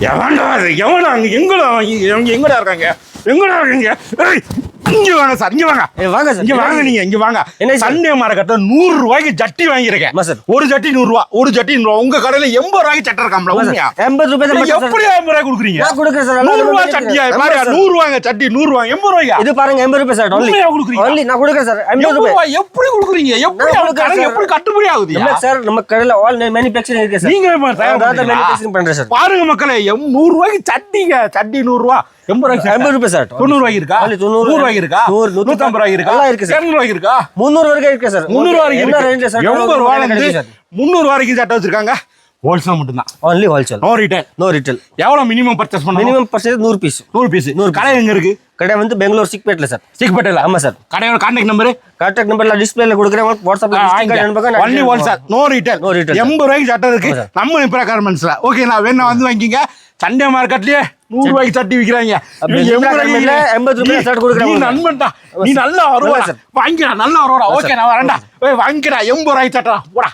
எவன்டா அது எவனா அங்கே எங்கடா எங்க எங்கடா இருக்காங்க? எங்கடா இருக்கீங்க? இங்க வாங்க சார் இங்க வாங்க. வாங்க சார். இங்க வாங்க நீங்க இங்க வாங்க. என்ன? சண்டே மார்க்கெட்ல நூறு ரூபாய்க்கு ஜட்டி வாங்கியிருக்கேன் சார். ஒரு ஜட்டி நூறு ரூபா ஒரு ஜட்டி நூறு ரூபா உங்க கடையில எண்பது ரூபாய்க்கு சட்டை இருக்காம்ல உண்மையா? எண்பது ரூபாய் எப்படி ஐம்பது ரூபாய் கொடுக்குறீங்க? கொடுக்குறேன் சார். நூறு ரூபாய் சட்டியா. பாருங்க. நூறு ரூபாங்க சட்டி நூறு ரூபாய் எண்பது ரூபாய்யா? இது பாருங்க எண்பது ரூபாய் சார். ஒன்லி உண்மையா கொடுக்குறீங்க? ஒன்லி நான் கொடுக்குறேன் சார். எண்பது ரூபாய். ரூபாய்? எப்படி கொடுக்குறீங்க? எப்படி நான் அவங்க கொடுக்குறேன் கடைக்கு சார். எப்படி கட்டுப்படி ஆகுது? இல்ல சார் நம்ம கடையில ஆல் மேனுஃபேக்சரிங் இருக்கு சார். நீங்க? மேனுஃபேக்சரிங் பண்றேன் சார். பாருங்க மக்களே நூறு ரூபாய்க்கு சட்டிங்க. சட்டி நூறு ரூபா எண்பது ரூபாய்க்கு எண்பது ரூபாய் சார். தொண்ணூறு ரூபாய்க்கு இருக்கா? தொண்ணூறு நூறு ரூபாய்க்கு இருக்கா நூறு, நூத்தி நூத்தம்பது ரூபாய்க்கு இருக்கா இருக்கு சார். ரூபாய்க்கு இருக்கா முந்நூறு வரைக்கும் இருக்கு சார். முந்நூறு சார்? எண்பது சார். முந்நூறு வரைக்கும் சட்டை வச்சிருக்காங்க? ஹோல்சேல் மட்டும்தான். Only wholesale no retail no retail எவ்வளவு மினிமம் பர்ச்சேஸ் பண்ணணும்? மினிமம் பர்சன்ட் நூறு பீஸ் நூறு பீஸ் நூறு கடை எங்க இருக்கு? கடை வந்து பெங்களூர் சிக்பேட்ல சார். சிக்பேட்டையில? ஆமா சார். கடையோட கான்டாக்ட் நம்பர் கான்டாக்ட் நம்பர்ல டிஸ்பிளேல கொடுக்குறேன். வாட்ஸ்அப்ல only one sir no retail No retail, sir. எண்பது ரூபாய்க்கு சட்டை இருக்கு. நம்ம இப்போ கார்மெண்ட்ஸ்ல ஓகே நான் வேணா வந்து வாங்கிங்க சண்டே மார்க்கெட்லயே நூறு ரூபாய்க்கு சட்டி இந்திரா எண்பது ரூபாய் நீ- shirt கொடுக்குறேன் நீ. நண்பன்டா நீ நல்லா வருவா. வாங்கிடா நல்லா வருவாடா ஓகே நான் வரேன்டா. வாங்கிடா எண்பது ரூபாய்க்கு சட்டா போடா.